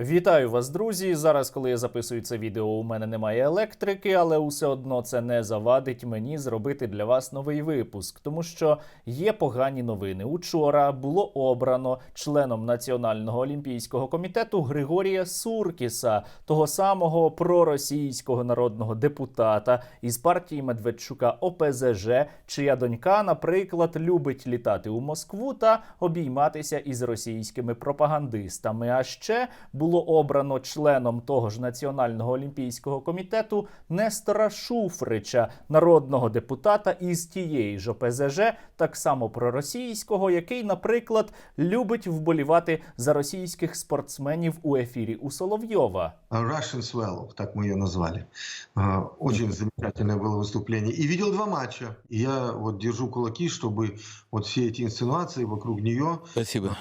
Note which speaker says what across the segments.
Speaker 1: Вітаю вас, друзі. Зараз, коли я записую це відео, у мене немає електрики, але усе одно це не завадить мені зробити для вас новий випуск, тому що є погані новини. Учора було обрано членом Національного олімпійського комітету Григорія Суркіса, того самого проросійського народного депутата із партії Медведчука ОПЗЖ, чия донька, наприклад, любить літати у Москву та обійматися із російськими пропагандистами. А ще було обрано членом того ж Національного олімпійського комітету Нестора Шуфрича, народного депутата із тієї ж ОПЗЖ, так само проросійського, який, наприклад, любить вболівати за російських спортсменів у ефірі у Соловйова.
Speaker 2: Russian Swallow, так мы ее назвали. А, Очень замечательное было выступление. И видел два матча. И я вот держу кулаки, чтобы вот все эти инсинуации вокруг нее
Speaker 3: Спасибо.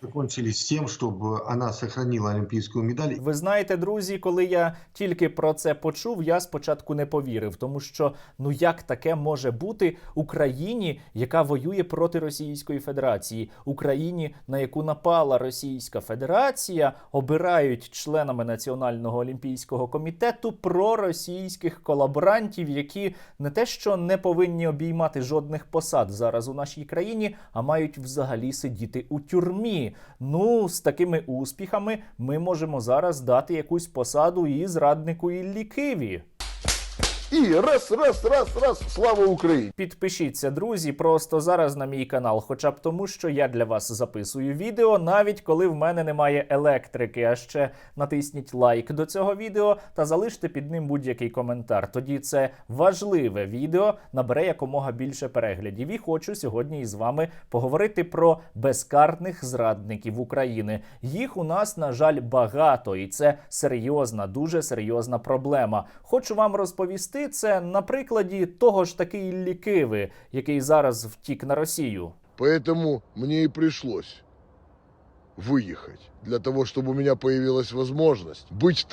Speaker 2: закончились тем, чтобы она сохранила олимпийскую медаль.
Speaker 1: Ви знаєте, друзі, коли я тільки про це почув, я спочатку не повірив, тому що ну як таке може бути Україні, яка воює проти Російської Федерації, Україні, на яку напала Російська Федерація, обирають членами Національного олімпійського комітету проросійських колаборантів, які не те, що не повинні обіймати жодних посад зараз у нашій країні, а мають взагалі сидіти у тюрмі. Ну, з такими успіхами ми можемо зараз дати якусь посаду і зраднику Іллі Киві.
Speaker 4: І раз, раз, раз, раз, слава Україні!
Speaker 1: Підпишіться, друзі, просто зараз на мій канал, хоча б тому, що я для вас записую відео, навіть коли в мене немає електрики. А ще натисніть лайк до цього відео та залиште під ним будь-який коментар. Тоді це важливе відео набере якомога більше переглядів. І хочу сьогодні із вами поговорити про безкарних зрадників України. Їх у нас, на жаль, багато, і це серйозна, дуже серйозна проблема. Хочу вам розповісти це на прикладі того ж таки Іллі Киви, який зараз втік на Росію.
Speaker 4: Поэтому мне и пришлось выехать, для того, чтобы у меня появилась возможность быть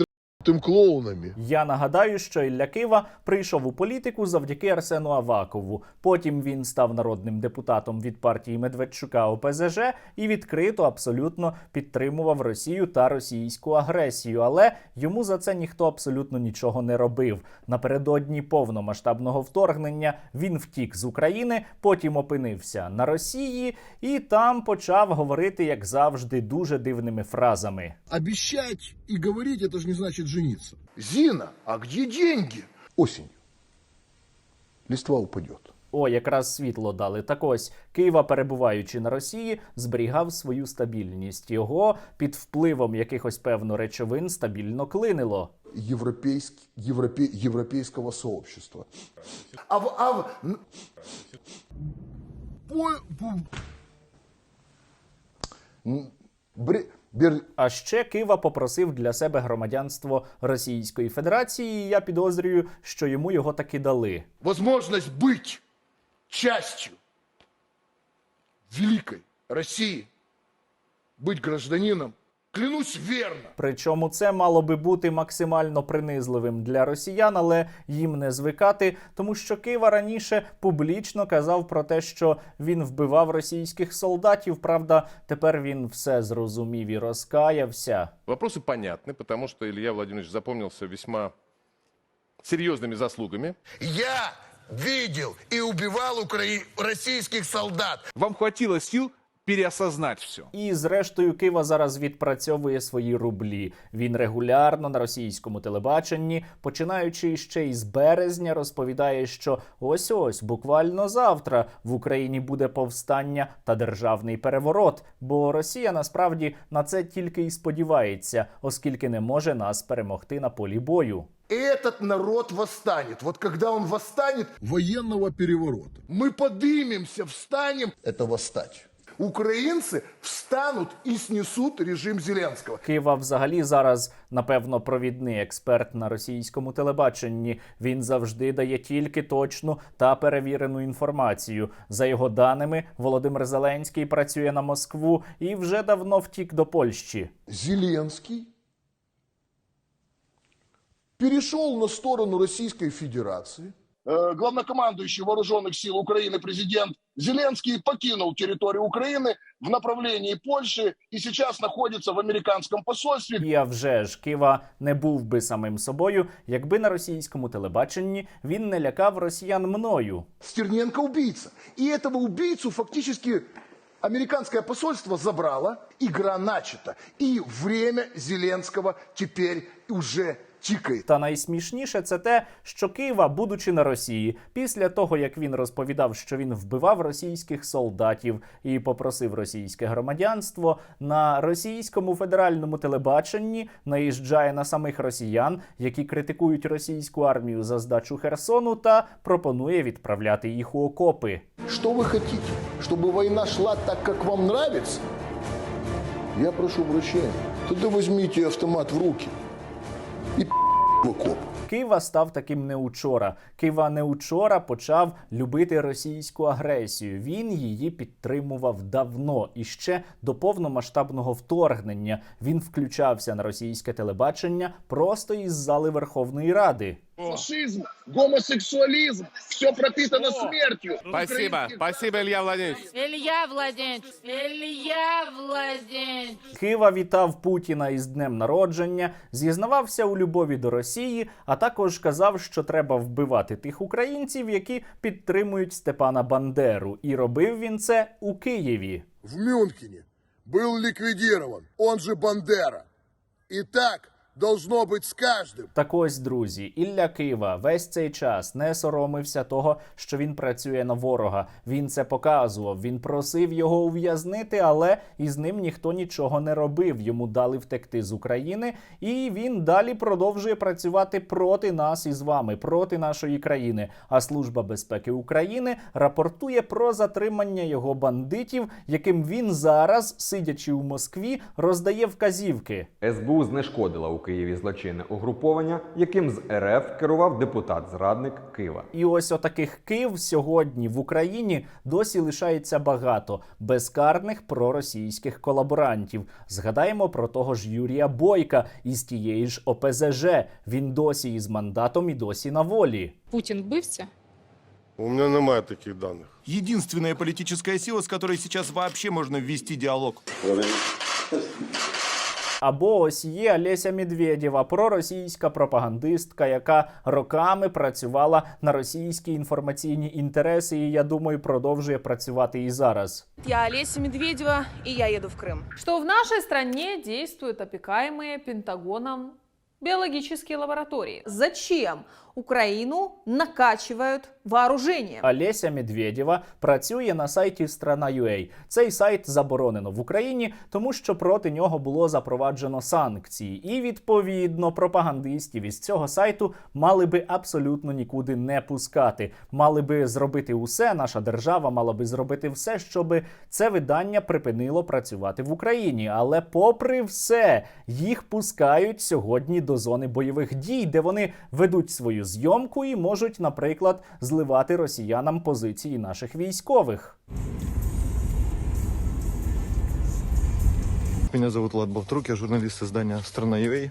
Speaker 4: трым клоунами.
Speaker 1: Я нагадаю, що Ілля Кива прийшов у політику завдяки Арсену Авакову. Потім він став народним депутатом від партії Медведчука ОПЗЖ і відкрито абсолютно підтримував Росію та російську агресію. Але йому за це ніхто абсолютно нічого не робив. Напередодні повномасштабного вторгнення він втік з України, потім опинився на Росії і там почав говорити, як завжди, дуже дивними фразами.
Speaker 5: Обещать и говорить это же не значит жениться.
Speaker 4: Зина, а где деньги? Осень. Листва упадет.
Speaker 1: О, якраз світло дали. Так ось Києва, перебуваючи на Росії, зберігав свою стабільність. Його під впливом якихось певно речовин стабільно клинило.
Speaker 5: Европейский, европе, европейского сообщества.
Speaker 4: А в, а в- н-
Speaker 5: По- по-
Speaker 4: н- бре-
Speaker 1: А ще Кива попросив для себе громадянство Російської Федерації. і Я підозрюю, що йому його таки дали.
Speaker 4: возможность быть частью великой России, быть гражданином, клянусь верно.
Speaker 1: Причому це мало би бути максимально принизливим для росіян, але їм не звикати, тому що Кива раніше публічно казав про те, що він вбивав російських солдатів. Правда, тепер він все зрозумів і розкаявся.
Speaker 6: Вопросы понятны, потому что Илья Владимирович запомнился весьма серьезными заслугами.
Speaker 7: Я видел и убивал укра... российских солдат.
Speaker 8: Вам хватило сил переосознать все.
Speaker 1: І зрештою Кива зараз відпрацьовує свої рублі. Він регулярно на російському телебаченні, починаючи ще із березня, розповідає, що ось ось буквально завтра в Україні буде повстання та державний переворот. Бо Росія насправді на це тільки і сподівається, оскільки не може нас перемогти на полі бою.
Speaker 4: И этот народ восстанет. Вот когда он восстанет,
Speaker 5: военного переворота.
Speaker 4: мы подымемся, встанем.
Speaker 5: Это восстать.
Speaker 4: Украинцы встанут и снесут режим Зеленского.
Speaker 1: Кива взагалі зараз, напевно, провідний експерт на російському телебаченні. Він завжди дає тільки точну та перевірену інформацію. За його даними, Володимир Зеленський працює на Москву і вже давно втік до Польщі.
Speaker 5: Зеленский перешел на сторону Российской Федерации.
Speaker 7: Э, главнокомандующий вооруженных сил Украины президент
Speaker 5: Зеленский покинул территорию Украины в направлении Польши и сейчас находится в американском посольстве.
Speaker 1: І а вже ж Кива не був би самим собою, якби на російському телебаченні він не лякав росіян мною.
Speaker 5: Стерненко убийца. И этого убийцу фактически американское посольство забрало. Игра начата. И время Зеленского теперь уже тикает.
Speaker 1: Та найсмішніше це те, що Кива, будучи на Росії, після того як він розповідав, що він вбивав російських солдатів і попросив російське громадянство, на російському федеральному телебаченні наїжджає на самих росіян, які критикують російську армію за здачу Херсону, та пропонує відправляти їх у окопи.
Speaker 5: Что вы хотите? Чтобы война шла так, как вам нравится? Я прошу прощения. Тогда возьмите автомат в руки в окоп.
Speaker 1: Кива став таким не учора. Кива не учора почав любити російську агресію. Він її підтримував давно і ще до повномасштабного вторгнення. Він включався на російське телебачення просто із зали Верховної Ради.
Speaker 5: Фашизм, гомосексуализм, все пропитано смертью.
Speaker 6: Спасибо, спасибо, Илья Владимирович.
Speaker 3: Илья Владимирович, Илья Владимирович.
Speaker 1: Кива вітав Путіна із днем народження, зізнавався у любові до Росії, а також казав, що треба вбивати тих українців, які підтримують Степана Бандеру. І робив він це у Києві.
Speaker 4: В Мюнхене был ликвидирован, он же Бандера. И так должно быть с каждым.
Speaker 1: Так ось, друзі, Ілля Кива весь цей час не соромився того, що він працює на ворога. Він це показував. Він просив його ув'язнити, але із ним ніхто нічого не робив. Йому дали втекти з України, і він далі продовжує працювати проти нас із вами, проти нашої країни. А служба безпеки України рапортує про затримання його бандитів, яким він зараз, сидячи у Москві, роздає вказівки.
Speaker 9: СБУ знешкодила у Києві злочинне угруповання, яким з РФ керував депутат-зрадник Кива.
Speaker 1: І ось отаких кив сьогодні в Україні досі лишається багато безкарних проросійських колаборантів. Згадаємо про того ж Юрія Бойка із тієї ж ОПЗЖ. Він досі із мандатом і досі на волі.
Speaker 3: Путин вбивця?
Speaker 6: У меня немає таких данных.
Speaker 8: Единственная политическая сила, с которой сейчас вообще можно ввести диалог.
Speaker 1: Або ось є Леся Медведєва, проросійська пропагандистка, яка роками працювала на російські інформаційні інтереси, і я думаю, продовжує працювати і зараз.
Speaker 10: Я Леся Медведєва, і я еду в Крим.
Speaker 3: Що в нашій країні дійствують опікаємо Пентагоном биологические лаборатории. Зачем Украину накачивают вооружением?
Speaker 1: Олеся Медведєва працює на сайті Страна.ua. Цей сайт заборонено в Україні, тому що проти нього було запроваджено санкції. І відповідно пропагандистів із цього сайту мали би абсолютно нікуди не пускати. Мали би зробити усе. Наша держава мала би зробити все, щоб це видання припинило працювати в Україні. Але, попри все, їх пускають сьогодні до зони бойових дій, де вони ведуть свою зйомку і можуть, наприклад, зливати росіянам позиції наших військових.
Speaker 11: Меня зовут Влад Бавтрук, я журналист издания «Страна.ua».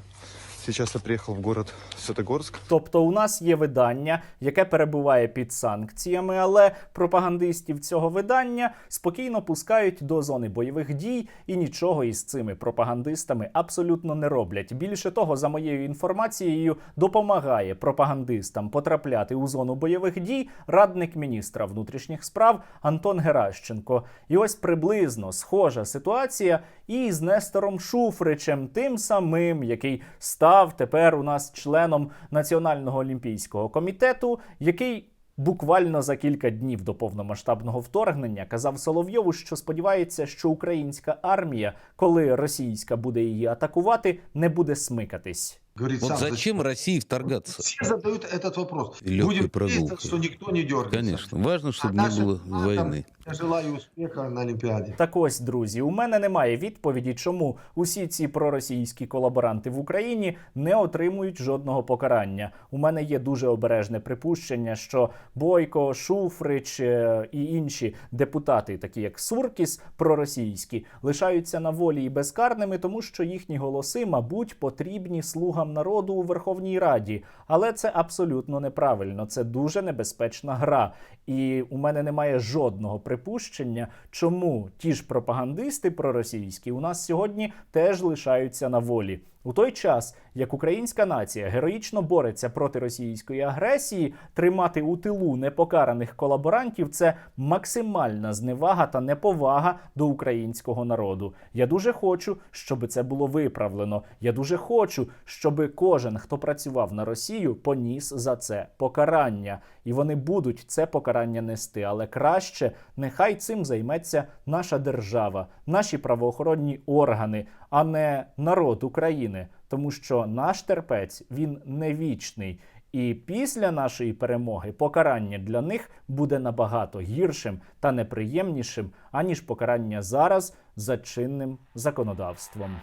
Speaker 11: Сейчас я приехал в город Святогорск.
Speaker 1: Тобто, у нас є видання, яке перебуває під санкціями, але пропагандистів цього видання спокійно пускають до зони бойових дій і нічого із цими пропагандистами абсолютно не роблять. Більше того, за моєю інформацією, допомагає пропагандистам потрапляти у зону бойових дій радник міністра внутрішніх справ Антон Геращенко. І ось приблизно схожа ситуація і з Нестором Шуфричем, тим самим, який став тепер у нас членом Національного олімпійського комітету, який. Буквально за кілька днів до повномасштабного вторгнення казав Соловйову, що сподівається, що українська армія, коли російська буде її атакувати, не буде смикатись.
Speaker 2: Говорит,
Speaker 12: Вот
Speaker 2: сам
Speaker 12: зачем России вторгаться?
Speaker 2: Все задают этот вопрос.
Speaker 12: И легкой
Speaker 2: Будем
Speaker 12: прогулкой.
Speaker 2: надеяться, что никто не дергается.
Speaker 12: Конечно. Важно, чтобы
Speaker 2: А
Speaker 12: не
Speaker 2: нашим
Speaker 12: было
Speaker 2: командам
Speaker 12: войны.
Speaker 2: Я желаю успеха на Олимпиаде.
Speaker 1: Так ось, друзі, у мене немає відповіді, чому усі ці проросійські колаборанти в Україні не отримують жодного покарання. У мене є дуже обережне припущення, що Бойко, Шуфрич е, і інші депутати, такі як Суркіс, проросійські, лишаються на волі і безкарними, тому що їхні голоси, мабуть, потрібні слугам "Слугам народу" у Верховній Раді, але це абсолютно неправильно. Це дуже небезпечна гра. І у мене немає жодного припущення, чому ті ж пропагандисти проросійські у нас сьогодні теж лишаються на волі. У той час, як українська нація героїчно бореться проти російської агресії, тримати у тилу непокараних колаборантів це максимальна зневага та неповага до українського народу. Я дуже хочу, щоб це було виправлено. Я дуже хочу, щоб кожен, хто працював на Росію, поніс за це покарання, і вони будуть це покарання нести. Але краще нехай цим займеться наша держава, наші правоохоронні органи, а не народ України, тому що наш терпець він не вічний. І після нашої перемоги покарання для них буде набагато гіршим та неприємнішим, аніж покарання зараз за чинним законодавством.